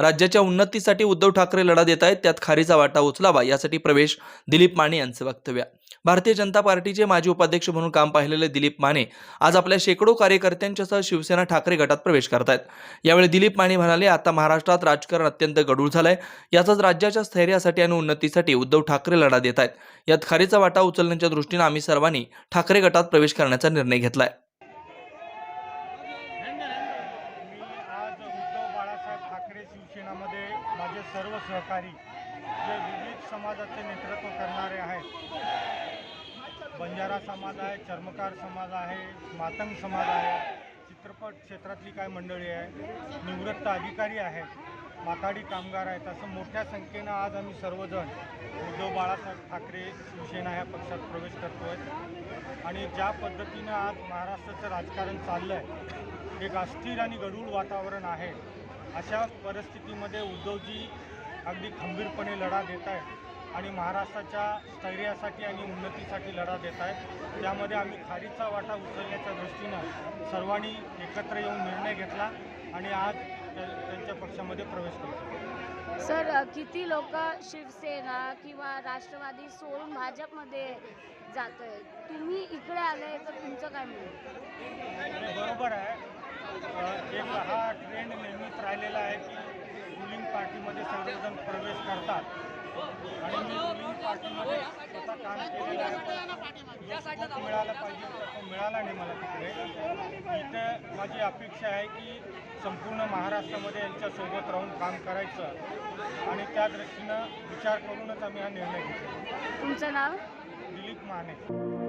राज्याच्या उन्नतीसाठी उद्धव ठाकरे लढा देत आहेत त्यात खारीचा वाटा उचलावा यासाठी प्रवेश दिलीप माने यांचं वक्तव्य. भारतीय जनता पार्टीचे माजी उपाध्यक्ष म्हणून काम पाहिलेले दिलीप माने आज आपल्या शेकडो कार्यकर्त्यांच्यासह शिवसेना ठाकरे गटात प्रवेश करतायत. यावेळी दिलीप माने म्हणाले आता महाराष्ट्रात राजकारण अत्यंत गढूळ झालंय. याचाच राज्याच्या स्थैर्यासाठी आणि उन्नतीसाठी उद्धव ठाकरे लढा देत आहेत यात खारीचा वाटा उचलण्याच्या दृष्टीनं आम्ही सर्वांनी ठाकरे गटात प्रवेश करण्याचा निर्णय घेतलाय मी आज उद्धव बाळासाहेब ठाकरे शिवसेनामध्ये माझे सर्व सहकारी जे विविध समाजाचे नेतृत्व करणारे आहेत. बंजारा समाज आहे चर्मकार समाज आहे मातंग समाज आहे चित्रपट क्षेत्रातली काय मंडळी आहे निवृत्त अधिकारी आहेत माथाडी कामगार आहेत असं मोठ्या संख्येनं आज आम्ही सर्वजण उद्धव बाळासाहेब ठाकरे शिवसेना ह्या पक्षात प्रवेश करतो आहे आणि ज्या पद्धतीनं आज महाराष्ट्राचं राजकारण चाललं आहे एक अस्थिर आणि गढूळ वातावरण आहे. अशा परिस्थितीमध्ये उद्धवजी अगदी खंबीरपणे लढा देत आहेत आणि महाराष्ट्राच्या स्थैर्यासाठी आणि उन्नतीसाठी लढा देत आहेत. त्यामध्ये आम्ही खारीचा वाटा उचलण्याच्या दृष्टीनं सर्वांनी एकत्र येऊन निर्णय घेतला आणि आज त्या- त्यांच्या पक्षामध्ये प्रवेश करतो सर किती लोक शिवसेना किंवा राष्ट्रवादी सोडून भाजपमध्ये जातोय? तुम्ही इकडे आले तर तुमचं काय म्हणणं? बरोबर आहे. एक हा ट्रेंड नेहमीच राहिलेला आहे की रुलिंग पार्टीमध्ये सर्वजण प्रवेश करतात. आणि मी रुलिंग पार्टीमध्ये स्वतः काम केलेलं आहे. मिळाला पाहिजे तो मिळाला नाही मला तिकडे. इथे माझी अपेक्षा आहे की संपूर्ण महाराष्ट्रामध्ये यांच्यासोबत राहून काम करायचं. आणि त्या दृष्टीनं विचार करूनच आम्ही हा निर्णय घेतला. तुमचं नाव? दिलीप माने.